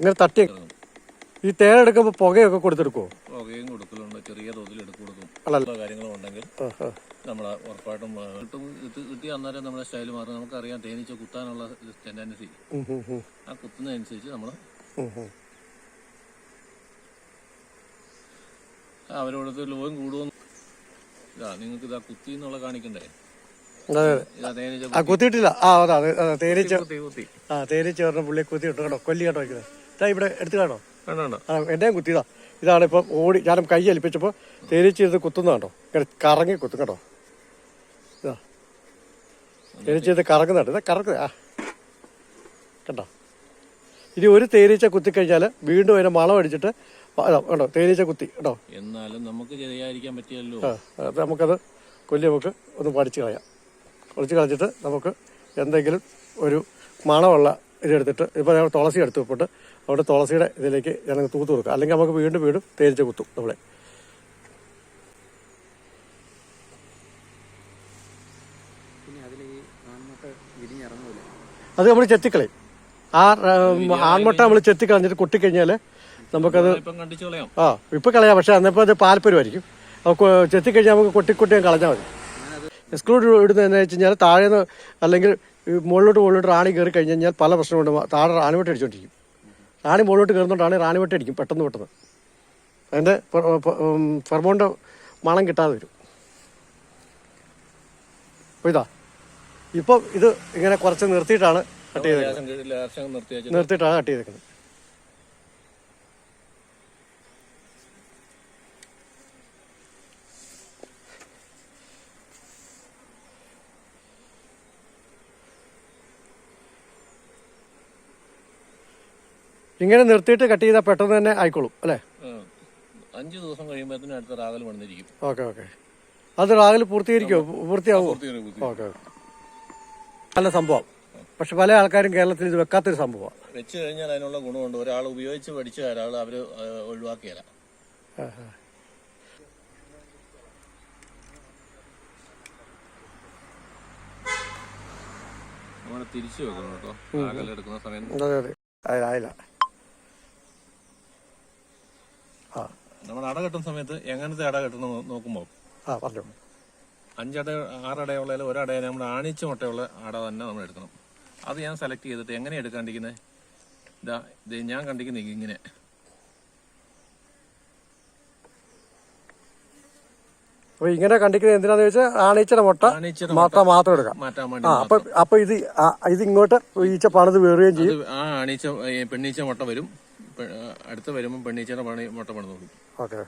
ഇങ്ങനെ തട്ടി ഈ തേൻ എടുക്കുമ്പോൾ പുകയൊക്കെ കൊടുത്തെടുക്കുമോ പുകയും കൊടുക്കലുണ്ട് ചെറിയ തോതിൽ എടുത്ത് കൊടുക്കും. കാര്യങ്ങളും ഉണ്ടെങ്കിൽ നമ്മൾ ഉറപ്പായിട്ടും ആ, കിട്ടും. ഇത് കിട്ടി അന്നേരം നമ്മുടെ സ്റ്റൈൽ മാറും. നമുക്കറിയാം തേനീച്ച കുത്താനുള്ള ടെൻഡൻസി ആ കുത്തുന്നതനുസരിച്ച് നമ്മൾ അവരോടത്ത് ലോകം കൂടുമെന്ന് ഇതാ നിങ്ങൾക്ക് ഇതാ കുത്തി എന്നുള്ള കാണിക്കണ്ടേ? കുത്തിയിട്ടില്ല. ആ അതാ തേനീച്ച കുത്തി ആ തേനീച്ച പറഞ്ഞ പുള്ളിയെ കുത്തി ഇട്ടു കൊല്ലി കേട്ടോ ഇതാ ഇവിടെ എടുത്തു കാണോ? ആ എന്റെയും കുത്തിയതാ ഇതാണ് ഇപ്പം ഓടി ഞാനും കൈ ഏൽപ്പിച്ചപ്പോൾ തേനീച്ചിരുന്ന് കുത്തുന്ന കണ്ടോ? ഇങ്ങനെ കറങ്ങി കുത്തും കേട്ടോ ഇതാ. തേനീച്ചിരുന്ന് കറങ്ങുന്നുണ്ട്. ഇതാ കറക്കുക ആ. കണ്ടോ? ഇനി ഒരു തേനീച്ച കുത്തിക്കഴിഞ്ഞാൽ വീണ്ടും അതിനെ മളം അടിച്ചിട്ട് കേട്ടോ തേനീച്ച കുത്തി കേട്ടോ എന്നാലും നമുക്ക് ചെയ്യാതിരിക്കാൻ പറ്റിയല്ലോ. ആ നമുക്കത് കൊല്ലി നമുക്ക് ഒന്ന് പഠിച്ച് കളയാം. പഠിച്ച് കളഞ്ഞിട്ട് നമുക്ക് എന്തെങ്കിലും ഒരു മണമുള്ള ഇതെടുത്തിട്ട് ഇപ്പോൾ ഞങ്ങൾ തുളസി എടുത്ത് വെപ്പിട്ട് അവിടെ തുളസിയുടെ ഇതിലേക്ക് ഞങ്ങൾ തൂത്ത് കൊടുക്കുക അല്ലെങ്കിൽ നമുക്ക് വീണ്ടും വീണ്ടും തേനീച്ച കുത്തും നമ്മളെ. അത് നമ്മൾ ചെത്തിക്കളയും. ആ ആൺമുട്ട നമ്മൾ ചെത്തിക്കളഞ്ഞിട്ട് കൊട്ടിക്കഴിഞ്ഞാൽ നമുക്കത് ആ ഇപ്പം കളയാം. പക്ഷേ അന്നിപ്പോൾ അത് പാൽപ്പരുമായിരിക്കും അപ്പോൾ ചെത്തിക്കഴിഞ്ഞാൽ നമുക്ക് കൊട്ടി കൊട്ടി അങ്ങ് കളഞ്ഞാൽ മതി. എക്സ്ക്ലൂഡ് ഇടുന്നത് എന്താ വെച്ച് കഴിഞ്ഞാൽ താഴേന്ന് അല്ലെങ്കിൽ മുകളിലോട്ട് മുകളിലോട്ട് റാണി കയറി കഴിഞ്ഞ് കഴിഞ്ഞാൽ പല പ്രശ്നമുണ്ട് താഴെ റാണി വെട്ടി അടിച്ചോണ്ടിരിക്കും. റാണി മുകളിലോട്ട് കയറുന്നോണ്ടാണ് റാണി വെട്ടി അടിക്കും പെട്ടെന്ന് പെട്ടെന്ന്. അതിന്റെ ഫെർമോണിന്റെ മണം കിട്ടാതെ വരും. അപ്പോൾ ഇതാ. ഇപ്പോൾ ഇത് ഇങ്ങനെ കുറച്ച് നിർത്തിയിട്ടാണ് കട്ട് ചെയ്തേക്കുന്നത്. നിർത്തിയിട്ടാണ് കട്ട് ചെയ്തേക്കുന്നത്. ഇങ്ങനെ നിർത്തിയിട്ട് കട്ട് ചെയ്താൽ പെട്ടെന്ന് തന്നെ ആയിക്കോളും അല്ലേ? അഞ്ചു ദിവസം കഴിയുമ്പോഴത്തേനും അടുത്ത റാഗൽ വന്നിരിക്കും. Okay okay. അത് റാഗിൽ പൂർത്തീകരിക്കുമോ പൂർത്തിയാവുമോ പൂർത്തിയാവും, പൂർത്തിയാവും. ഓക്കെ നല്ല സംഭവം. പക്ഷെ പല ആൾക്കാരും കേരളത്തിൽ ഇത് വെക്കാത്തൊരു സംഭവം വെച്ച് കഴിഞ്ഞാൽ അതിനുള്ള ഗുണമുണ്ട്. ഒരാൾ ഉപയോഗിച്ച് പഠിച്ച ഒരാൾ അവർ ഒഴിവാക്കിയല്ല തിരിച്ചു വെക്കണം കേട്ടോ. എടുക്കുന്ന അതെ അതെ അതെ. ആയില്ല നമ്മൾ അട കെട്ടുന്ന സമയത്ത് എങ്ങനത്തെ അട കെട്ടണം നോക്കുമ്പോൾ ആ പറഞ്ഞു. അഞ്ചട ആറടയുള്ളതിൽ ഒരടയെ നമ്മൾ ആണിച്ച മുട്ടയുള്ള അട തന്നെ നമ്മൾ എടുക്കണം. അത് ഞാൻ സെലക്ട് ചെയ്തിട്ട് എങ്ങനെ എടുക്കാണ്ടിരിക്കുന്നത് ഇതാ ഇത് ഞാൻ കണ്ടിരിക്കുന്നത് ഇങ്ങനെ. അപ്പൊ ഇങ്ങനെ കണ്ടിക്കുന്നത് എന്തിനാന്ന് ചോദിച്ചാൽ ആണീച്ചയുടെ മുട്ട മുട്ട മാത്രം മാത്രം എടുക്കാം ആ അപ്പൊ അപ്പൊ ഇത് ഇത് ഇങ്ങോട്ട് ഈച്ച പണിത് വേറുകയും ചെയ്യും. ആ പെണ്ണീച്ച മുട്ട വരും. അടുത്ത് വരുമ്പോൾ പെണ്ണീച്ചയുടെ പണി മുട്ട പണിത് കൊടുക്കും. ഓക്കെ.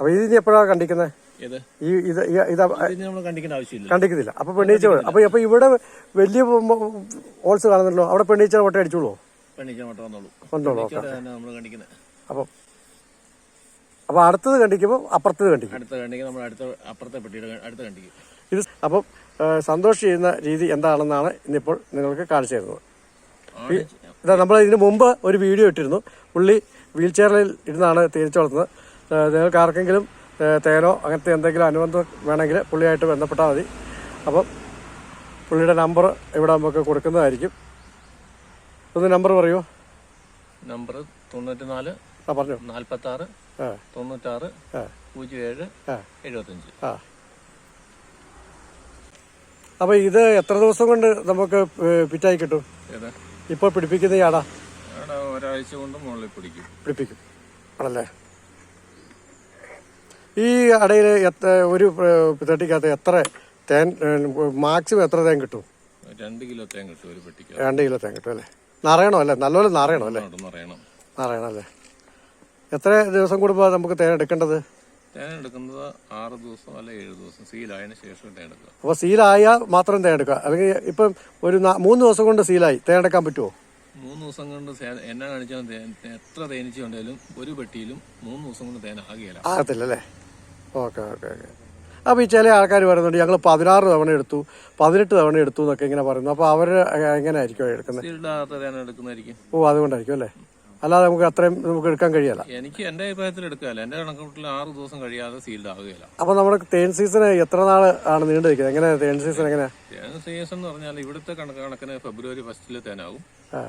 അപ്പൊ ഇത് ഇനി എപ്പോഴാണ് കണ്ടിക്കുന്നത് ഏത്? ഈ ഇത് ഈ- ഇത് നമ്മൾ കണ്ടിക്കേണ്ട ആവശ്യമില്ല. കണ്ടിക്കുന്നില്ല. അപ്പൊ പെണ്ണീച്ച. അപ്പൊ അപ്പൊ ഇവിടെ വലിയ ഹോൾസ് കാണുന്നല്ലോ അവിടെ പെണ്ണീച്ചയുടെ മുട്ട അടിച്ചോളൂ പെണ്ണീച്ച മുട്ട വന്നോളൂ. വന്നോളൂ. നമ്മൾ കണ്ടിക്കുന്നത് അപ്പൊ അപ്പൊ അടുത്തത് കണ്ടിക്കുമ്പോൾ അപ്പുറത്തത് കണ്ടിക്കും. അടുത്ത കണ്ടിക്ക് നമ്മൾ അടുത്ത അപ്പുറത്തെ പെട്ടിയുടെ അടുത്ത കണ്ടിക്കും. ഇത് അപ്പം സന്തോഷ് ചെയ്യുന്ന രീതി എന്താണെന്നാണ് ഇന്നിപ്പോൾ നിങ്ങൾക്ക് കാണിച്ചു തരുന്നത്. ഇതാ നമ്മൾ ഇതിന് മുമ്പ് ഒരു വീഡിയോ ഇട്ടിരുന്നു. പുള്ളി വീൽ ചെയറിൽ ഇരുന്നാണ് തേനീച്ച വളർത്തുന്നത്. നിങ്ങൾക്ക് ആർക്കെങ്കിലും തേനോ അങ്ങനത്തെ എന്തെങ്കിലും അനുബന്ധം വേണമെങ്കിൽ പുള്ളിയായിട്ട് ബന്ധപ്പെട്ടാൽ മതി. അപ്പം പുള്ളിയുടെ നമ്പർ ഇവിടെ നമുക്ക് കൊടുക്കുന്നതായിരിക്കും. ഒന്ന് നമ്പർ പറയുമോ നമ്പർ തൊണ്ണൂറ്റി നാല് ആ പറഞ്ഞു. നാൽപ്പത്തി ആറ് തൊണ്ണൂറ്റാറ് പൂജ്യം ഏഴ് എഴുപത്തഞ്ച്. ആ. അപ്പോൾ ഇത് എത്ര ദിവസം കൊണ്ട് നമുക്ക് പിറ്റായി കിട്ടും? ഏതാ? ഇപ്പോൾ പിടിപ്പിക്കുന്ന ചാടാ ഒരാഴ്ച കൊണ്ട് മുകളിൽ പിടിക്കും. പിടിപ്പിക്കും. ആണല്ലേ? ഈ അടയിൽ എത്ര ഒരു പെട്ടിക്കകത്ത് എത്ര തേൻ മാക്സിമം എത്ര തേൻ കിട്ടും? രണ്ട് കിലോ തേൻ കിട്ടും ഒരു പെട്ടിക്ക് രണ്ട് കിലോ തേൻ കിട്ടും അല്ലേ? നിറയണോ അല്ലേ? നല്ലപോലെ നിറയണോ അല്ലേ? നിറയണം നിറയണം അല്ലേ? എത്ര ദിവസം കൂടുമ്പോൾ നമുക്ക് തേൻ എടുക്കേണ്ടത്? തേൻ എടുക്കുന്നത് ആറ് ദിവസം അല്ല ഏഴ് ദിവസം സീലായതിനു ശേഷം തേൻ എടുക്കുക. അപ്പോൾ സീലായാൽ മാത്രം തേൻ എടുക്കുക. അല്ലെങ്കിൽ ഇപ്പം ഒരു മൂന്ന് ദിവസം കൊണ്ട് സീലായി. തേൻ എടുക്കാൻ പറ്റുമോ മൂന്ന് ദിവസം കൊണ്ട് എന്നാ കാണിച്ചാലും തേൻ എത്ര തേനീച്ച ഉണ്ടെങ്കിലും ഒരു പെട്ടിയിലും മൂന്ന് ദിവസം കൊണ്ട് തേൻ ആകുകയില്ല. ആകത്തില്ല അല്ലേ ഓക്കെ ഓക്കെ ഓക്കെ. അപ്പോൾ ഈ ചില ആൾക്കാർ പറയുന്നുണ്ട് ഞങ്ങൾ പതിനാറ് തവണ എടുത്തു പതിനെട്ട് തവണ എടുത്തു എന്നൊക്കെ ഇങ്ങനെ പറയുന്നു. അപ്പോൾ അവർ എങ്ങനെയായിരിക്കും എടുക്കുന്നത്? ഓ അതുകൊണ്ടായിരിക്കും അല്ലേ? അല്ലാതെ നമുക്ക് അത്രയും നമുക്ക് എടുക്കാൻ കഴിയല്ല. എനിക്ക് എന്റെ അഭിപ്രായത്തിൽ എടുക്കാല്ല എന്റെ കണക്കൂട്ടിൽ ആറ് ദിവസം കഴിയാതെ സീൽഡ് ആവുകയില്ല. അപ്പൊ നമ്മുടെ തേൻ സീസൺ എത്ര നാൾ ആണ് നീണ്ടു നിൽക്കുന്നത്? എങ്ങനെയാ തേൻ സീസൺ എങ്ങനെയാണ് തേൻ സീസൺ എന്ന് പറഞ്ഞാൽ ഇവിടുത്തെ കണക്ക് കണക്കിന് ഫെബ്രുവരി ഫസ്റ്റിൽ തേനാകും ആ.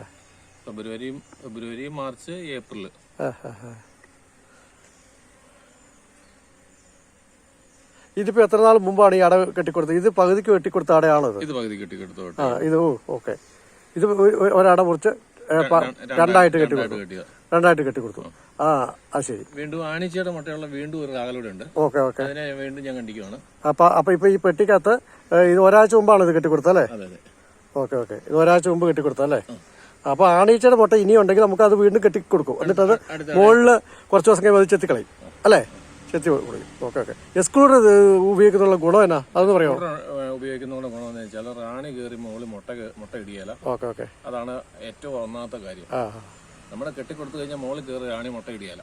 ഫെബ്രുവരി ഫെബ്രുവരി മാർച്ച് ഏപ്രിൽ. ഇതിപ്പോ എത്ര നാൾ മുമ്പാണ് ഈ അട കെട്ടിക്കൊടുത്തത്? ഇത് പകുതിക്ക് വെട്ടിക്കൊടുത്ത അടയാണോ ഇത്? പകുതി കെട്ടിക്കെടുത്തു ഇത് ഓക്കെ. ഇത് ഒരു- ഒരു- ഒരട മുറിച്ച് രണ്ടായിട്ട് കെട്ടി കൊടുത്തു രണ്ടായിട്ട് കെട്ടി കൊടുത്തു ആ ആ ശരി. വീണ്ടും ആണിച്ചയുടെ മുട്ടയുള്ള വീണ്ടും ഒരു രാഗലൂടെ ഉണ്ട് ഓക്കെ ഓക്കെ. അതിനെ വീണ്ടും ഞാൻ കണ്ടിക്കുവാണ് അപ്പൊ അപ്പൊ ഇപ്പൊ ഈ പെട്ടിക്കകത്ത് ഇത് ഒരാഴ്ച മുമ്പാണ് ഇത് കെട്ടി അല്ലേ? അതെ ഓക്കെ ഓക്കെ. ഇത് ഒരാഴ്ച മുമ്പ് കെട്ടിക്കൊടുത്തല്ലേ അപ്പൊ ആണീച്ചയുടെ മുട്ട ഇനിയുണ്ടെങ്കിൽ നമുക്ക് അത് വീണ്ടും കെട്ടിക്കൊടുക്കും. എന്നിട്ട് അത് മുകളിൽ കുറച്ച് ദിവസം കഴിഞ്ഞ് വധിച്ചെത്തിക്കളയും ചെത്തിക്കളയും. അല്ലേ? ചെത്തി കൊടുക്കും ഓക്കെ ഓക്കെ. എക്സ്ക്ലൂഡ് ഉപയോഗിക്കുന്നുള്ള ഗുണം എന്നാ? അതൊന്ന് പറയാമോ ഉപയോഗിക്കുന്നതുകൊണ്ട് ഗുണമെന്ന് വെച്ചാൽ റാണി കയറി മുകളിൽ മുട്ട മുട്ട ഇടിയല. Okay okay. അതാണ് ഏറ്റവും ഒന്നാമത്തെ കാര്യം. നമ്മുടെ കെട്ടിക്കൊടുത്തു കഴിഞ്ഞാൽ മുകളിൽ കയറി റാണി മുട്ട ഇടിയല.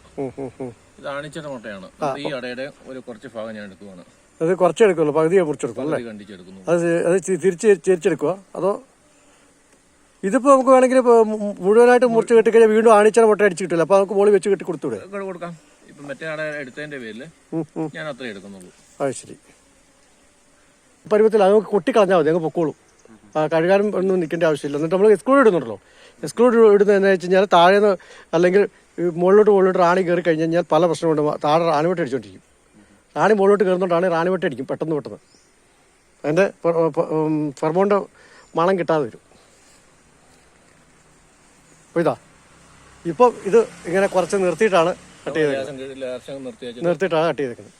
ഇത് ആണിച്ചയുടെ മുട്ടയാണ്. ഈ അടയുടെ ഒരു കുറച്ച് ഭാഗം ഞാൻ എടുക്കുവാണ്. അത് കുറച്ചേ എടുക്കുള്ളൂ. പകുതിയെ മുറിച്ചെടുക്കും അല്ലേ? അത് അത് തിരിച്ച് തിരിച്ചെടുക്കുക അതോ ഇതിപ്പോ നമുക്ക് വേണമെങ്കിൽ മുഴുവനായിട്ട് മുറിച്ച് കെട്ടിക്കഴിഞ്ഞാൽ വീണ്ടും ആണിച്ചാൽ മുട്ട അടിച്ച് കിട്ടില്ല അപ്പൊ നമുക്ക് മോളി വെച്ച് കെട്ടി കൊടുത്തൂടെ കൊടുക്കാം. ഇപ്പം മറ്റേ എടുത്തതിന്റെ പേരിൽ. ഞാൻ അത്രേ എടുക്കുന്നുള്ളൂ. അത് ശരി. പരുവത്തിൽ അത് നമുക്ക് കൊട്ടിക്കളഞ്ഞാൽ മതി അങ്ങ് പൊക്കോളും. ആ കഴുകാനും ഒന്നും നിൽക്കേണ്ട ആവശ്യമില്ല. എന്നിട്ട് നമ്മൾ എക്സ്ക്ലൂഡ് ഇടുന്നുണ്ടല്ലോ. എക്സ്ക്ലൂഡ് ഇടുന്നത് എന്ന് വെച്ച് കഴിഞ്ഞാൽ താഴേന്ന് അല്ലെങ്കിൽ ഈ മുകളിലോട്ട് മുകളിലോട്ട് റാണി കയറി കഴിഞ്ഞ് കഴിഞ്ഞാൽ പല പ്രശ്നമുണ്ട് താഴെ റാണിവെട്ട് അടിച്ചോണ്ടിരിക്കും. റാണി മുകളിലോട്ട് റാണി റാണിവെട്ട് അടിക്കും പെട്ടെന്ന് പെട്ടെന്ന്. അതിന്റെ ഫെർമോണിന്റെ മണം കിട്ടാതെ വരും. അപ്പോൾ ഇതാ ഇപ്പോൾ ഇത് ഇങ്ങനെ കുറച്ച് നിർത്തിയിട്ടാണ് കട്ട് ചെയ്തേക്കുന്നത്. ലേശം കീഴിൽ ലേശം നിർത്തി നിർത്തിയിട്ടാണ് കട്ട് ചെയ്തേക്കുന്നത്.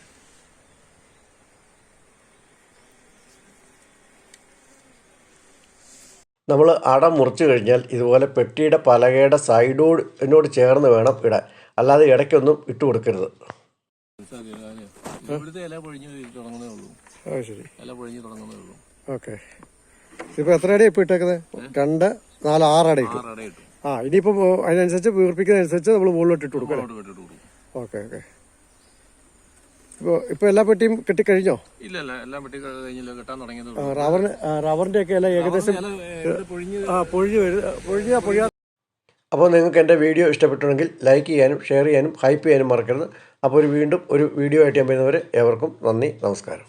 നമ്മൾ അട മുറിച്ച് കഴിഞ്ഞാൽ ഇതുപോലെ പെട്ടിയുടെ പലകയുടെ സൈഡോട് എന്നോട് ചേർന്ന് വേണം ഇടാൻ. അല്ലാതെ ഇടയ്ക്കൊന്നും ഇട്ട് കൊടുക്കരുത്. ഇവിടുത്തെ ഇല പൊഴിഞ്ഞ് തുടങ്ങുന്നേ ഉള്ളൂ. അത് ശരി. ഇല പൊഴിഞ്ഞ് തുടങ്ങുന്നേ ഉള്ളൂ. ഓക്കെ. ഇപ്പൊ എത്ര അടി ഇപ്പോൾ ഇട്ടേക്കുന്നത് രണ്ട് നാല് ആറ് അടി ഇട്ടു ആറ് അട ആ ഇനിയിപ്പോൾ അതിനനുസരിച്ച് വീർപ്പിക്കുന്നതനുസരിച്ച് നമ്മൾ മുകളിലോട്ട് ഇട്ട് കൊടുക്കും അങ്ങോട്ട് വിട്ടിട്ട് കൊടുക്കും. Okay okay. ഇപ്പോൾ ഇപ്പോൾ എല്ലാ പെട്ടിയും കിട്ടിക്കഴിഞ്ഞോ? ഇല്ല ഇല്ല. എല്ലാം വെട്ടി കഴിഞ്ഞില്ല? കെട്ടാൻ തുടങ്ങിയത് ആ, റബ്ബറിന് റബ്ബറിന്റെ ഒക്കെ എല്ലാം ഏകദേശം പൊഴിഞ്ഞ് ആ പൊഴിഞ്ഞ് പൊഴിഞ്ഞ പൊഴിയാ അപ്പോൾ നിങ്ങൾക്ക് എന്റെ വീഡിയോ ഇഷ്ടപ്പെട്ടുണ്ടെങ്കിൽ ലൈക്ക് ചെയ്യാനും ഷെയർ ചെയ്യാനും ഹൈപ്പ് ചെയ്യാനും മറക്കരുത്. അപ്പോൾ ഒരു വീണ്ടും ഒരു വീഡിയോ ആയിട്ട് ഞാൻ വരുന്നവരെ ഏവർക്കും നന്ദി നമസ്കാരം.